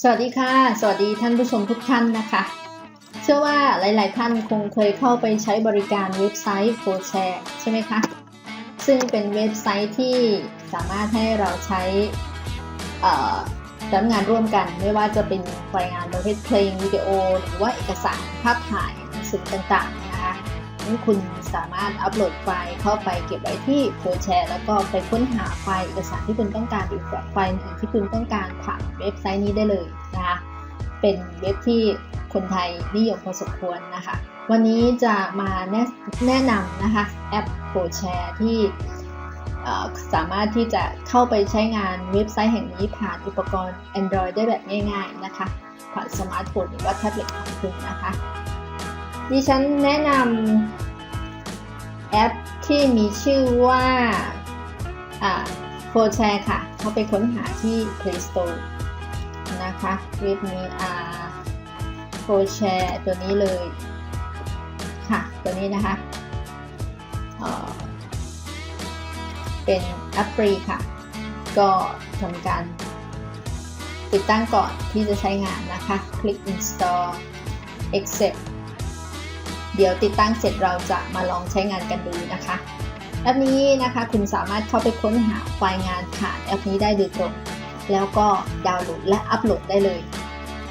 สวัสดีค่ะ สวัสดีท่านผู้ชมทุกท่านนะคะ เชื่อว่าหลาย ๆ ท่านคงเคยเข้าไปใช้บริการเว็บไซต์โฟแชร์ใช่ไหมคะ ซึ่งเป็นเว็บไซต์ที่สามารถให้เราใช้เอ่อรับงานร่วมกัน ไม่ว่าจะเป็นไฟล์งานประเภทเพลงวิดีโอ หรือว่าเอกสารภาพถ่ายหนังสือต่าง ๆ นั้นคุณสามารถอัปโหลดไฟล์เข้าไปเก็บไว้ที่โฟแชร์แล้วก็ไปค้นหาไฟล์เอกสารที่คุณต้องการหรือไฟล์อื่นที่คุณต้องการผ่านเว็บไซต์นี้ได้เลยนะคะเป็นเว็บที่คนไทยนิยมพอสมควรนะคะ วันนี้จะมาแนะแนะนำนะคะแอปโ o แชร์ที่สามารถที่จะเข้าไปใช้งานเว็บไซต์แห่งนี้ผ่านอุปกรณ์ Android ได้แบบง่าย ๆนะคะ ผ่านสมาร์ทโฟนหรือว่าแท็บเล็ตของคุณนะคะ ดิฉันแนะนำแอปที่มีชื่อว่าโ o แชร์ค่ะ เขาไปค้นหาที่ Play Store นะคะเว็บนี้อ่าโ o แชร์ตัวนี้เลยค่ะ ตัวนี้นะคะเอ่อเป็นแอปฟรีค่ะ ก็ทำการติดตั้งก่อนที่จะใช้งานนะคะ คลิก install accept เดี๋ยวติดตั้งเสร็จเราจะมาลองใช้งานกันดูนะคะแอปนี้นะคะคุณสามารถเข้าไปค้นหาไฟล์งานผ่านแอปนี้ได้โดยตรง แล้วก็ดาวน์โหลดและอัปโหลดได้เลย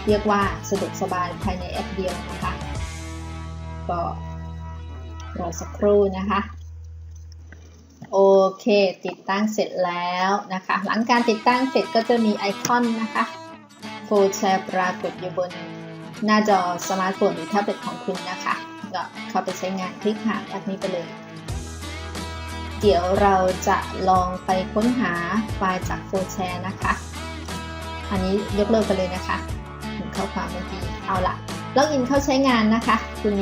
เรียกว่าสะดวกสบายภายในแอปเดียวนะคะ ก็รอสักครู่นะคะโอเค ติดตั้งเสร็จแล้วนะคะ หลังการติดตั้งเสร็จก็จะมีไอคอนนะคะโฟลแชร์ปรากฏอยู่บน หน้าจอสมาร์ทโฟนหรือแท็บเล็ตของคุณนะคะก็เข้าไปใช้งานคลิกหาแอปนี้ไปเลย เดี๋ยวเราจะลองไปค้นหาไฟล์จากโฟลแชร์นะคะ อันนี้ยกเลิกไปเลยนะคะถึงข้าความเมื่อกี้เอาละล็อกอินเข้าใช้งานนะคะ คุณ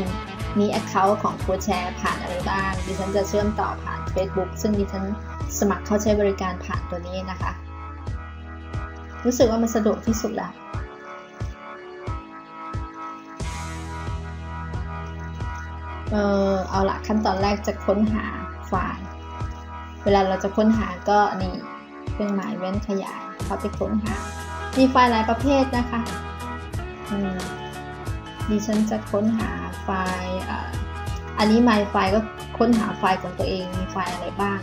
มี Account ของโฟลแชร์ผ่านอะไรบ้างดิฉันจะเชื่อมต่อผ่าน Facebook ซึ่งดิฉันสมัครเข้าใช้บริการผ่านตัวนี้นะคะ รู้สึกว่ามันสะดวกที่สุดแล้ว เออเอาละขั้นตอนแรกจะค้นหาไฟล์ เวลาเราจะค้นหาก็นี่เครื่องหมายเว้นขยายเข้าไปค้นหา มีไฟล์หลายประเภทนะคะอืมดิฉันจะค้นหาไฟล์อ่าอันนี้ my ไฟล์ก็ค้นหาไฟล์ของตัวเองมีไฟล์อะไรบ้าง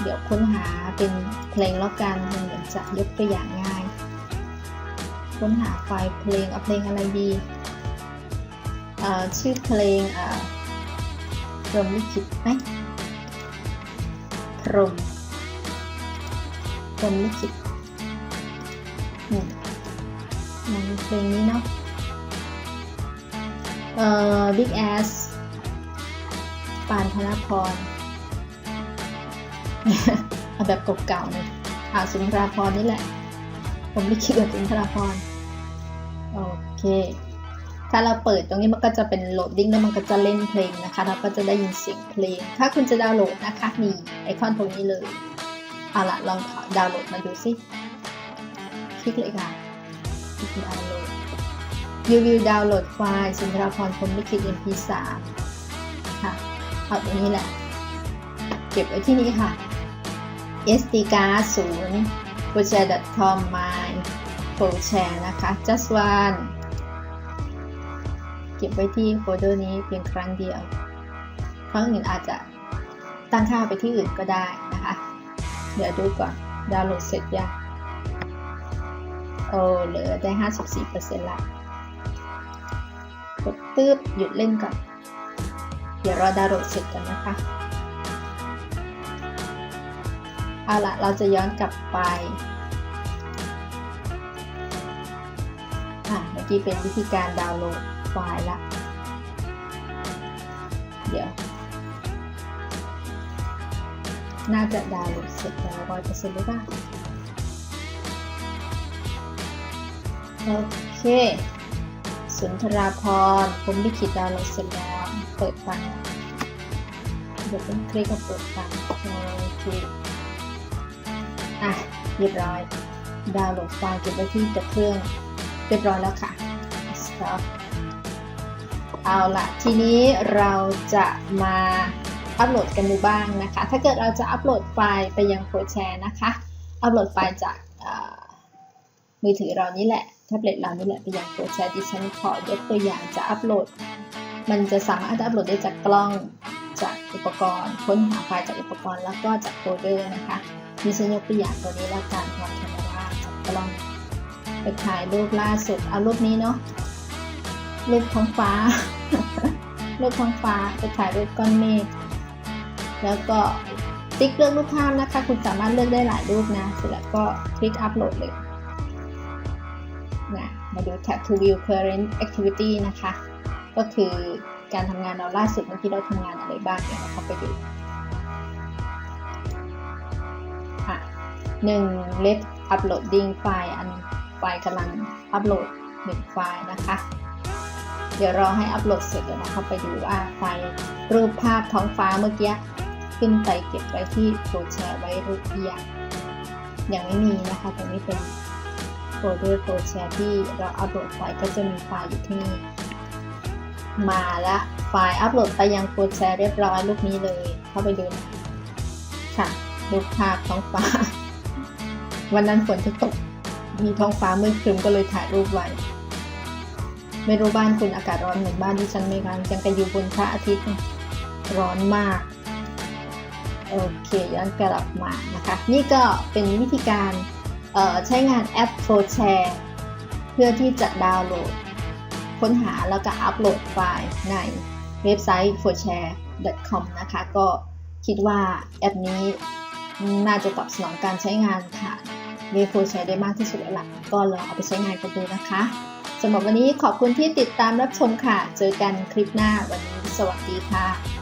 เดี๋ยวค้นหาเป็นเพลงแล้วกันมันเหมือนจะยกตัวอย่างง่าย ค้นหาไฟล์เพลงเอาเพลงอะไรดี ชื่อเพลงพรหมลิขิตไหมพรหมพรหมลิขิตนี่มันเพลงนี้เนาะเอ่อ Big Ass ปานธนพรเอาแบบเก่าๆเลยอ่าสุนทราพรนี่แหละ ผมลิขิตกับสุนทราพรโอเค ถ้าเราเปิดตรงนี้มันก็จะเป็นโหลดดิ้งแล้วมันก็จะเล่นเพลงนะคะ เราก็จะได้ยินเสียงเพลง ถ้าคุณจะดาวน์โหลดนะคะนี่ไอคอนตรงนี้เลย เอาละลองดาวน์โหลดมาดูสิ คลิกเลยค่ะคลิกดาวน์โหลด You will download ไฟล์สุนทรพรพรมลิขิต MP3 ค่ะเอาตรงนี้แหละ เก็บไว้ที่นี่ค่ะ SD card 0 f o r s h a r e c o m my f o r share นะคะ just one ก็บไว้ที่โฟลเดอร์นี้เพียงครั้งเดียว ครั้งอื่นอาจจะตั้งค่าไปที่อื่นก็ได้นะคะ เดี๋ยวดูก่อน ดาวน์โหลดเสร็จยังโอ้เหลือได้ 54%ละกดตืบหยุดเล่นก่อน เดี๋ยวรอดาวน์โหลดเสร็จกันนะคะ เอาละเราจะย้อนกลับไปอะเมื่อกี้เป็นวิธีการดาวน์โหลด ไฟล์ละ เดี๋ยว น่าจะดาวน์โหลดเสร็จแล้วร้อยเปอร์เซ็นต์หรือเปล่าโอเค สุนทราพรผมลิขิตดาวน์โหลดเสร็จแล้ว เปิดฟังเดี๋ยวเป็นคลิกกับเปิดฟังโอเคอะเรียบร้อย ดาวน์โหลดไฟล์เก็บไว้ที่ตัวเครื่อง เรียบร้อยแล้วค่ะ stop เอาละทีนี้เราจะมาอัปโหลดกันดูบ้างนะคะ ถ้าเกิดเราจะอัปโหลดไฟล์ไปยังโฟลแชร์นะคะ อัปโหลดไฟล์จากมือถือเรานี่แหละแท็บเล็ตเรานี่แหละไปยังโปรแชร์ดิฉันขอยกตัวอย่างจะอัปโหลด มันจะสามารถอัปโหลดได้จากกล้องจากอุปกรณ์ ค้นหาไฟล์จากอุปกรณ์แล้วก็จากโฟลเดอร์นะคะดิฉันยกตัวอย่างตัวนี้แล้วกันวางแคมราจากกล้องไปถ่ายรูปล่าสุดเอารูปนี้เนาะ รูปท้องฟ้า รูปท้องฟ้าไปถ่ายรูปก้อนเมฆ แล้วก็ติ๊กเลือกรูปภาพนะคะ คุณสามารถเลือกได้หลายรูปนะ เสร็จแล้วก็คลิกอัปโหลดเลยนะมาดูแท็บ to view current activity นะคะ ก็คือการทำงานเราล่าสุดเมื่อกี้เราทำงานอะไรบ้างเดี๋ยวเราเข้าไปดูอะหนึ่ง let uploading ไฟล์อันไฟล์กำลังอัปโหลดหนึ่งไฟล์นะคะ เดี๋ยวรอให้อัปโหลดเสร็จเดี๋ยวเราเข้าไปดูว่าไฟล์รูปภาพท้องฟ้าเมื่อกี้ขึ้นไปเก็บไว้ที่โปรแชร์ไว้รูปเรียงยังไม่มีนะคะแต่ไม่เป็นโฟลเดอร์โปรแชร์ที่เราอัปโหลดไฟก็จะมีไฟล์อยู่ที่นี่มาล้วไฟล์อัปโหลดไปยังโปรแชร์เรียบร้อยรูปนี้เลย เข้าไปดูค่ะรูปภาพท้องฟ้า วันนั้นฝนจะตกมีท้องฟ้ามืดครึ้มก็เลยถ่ายรูปไว้ ไม่รู้บ้านคุณอากาศร้อนเหมือนบ้านที่ฉันไหมคะยังกันอยู่บนพระอาทิตย์ร้อนมากโอเคย้อนกลับมานะคะ นี่ก็เป็นวิธีการใช้งานแอป ProShare เพื่อที่จะดาวน์โหลด ค้นหาแล้วก็อัปโหลดไฟล์ในเว็บไซต์ forshare.com นะคะ ก็คิดว่าแอปนี้น่าจะตอบสนองการใช้งานผ่านเว็บ forshare ได้มากที่สุดแล้วล่ะก็ลองเอาไปใช้งานกันดูนะคะ สำหรับวันนี้ขอบคุณที่ติดตามรับชมค่ะ เจอกันคลิปหน้าวันนี้สวัสดีค่ะ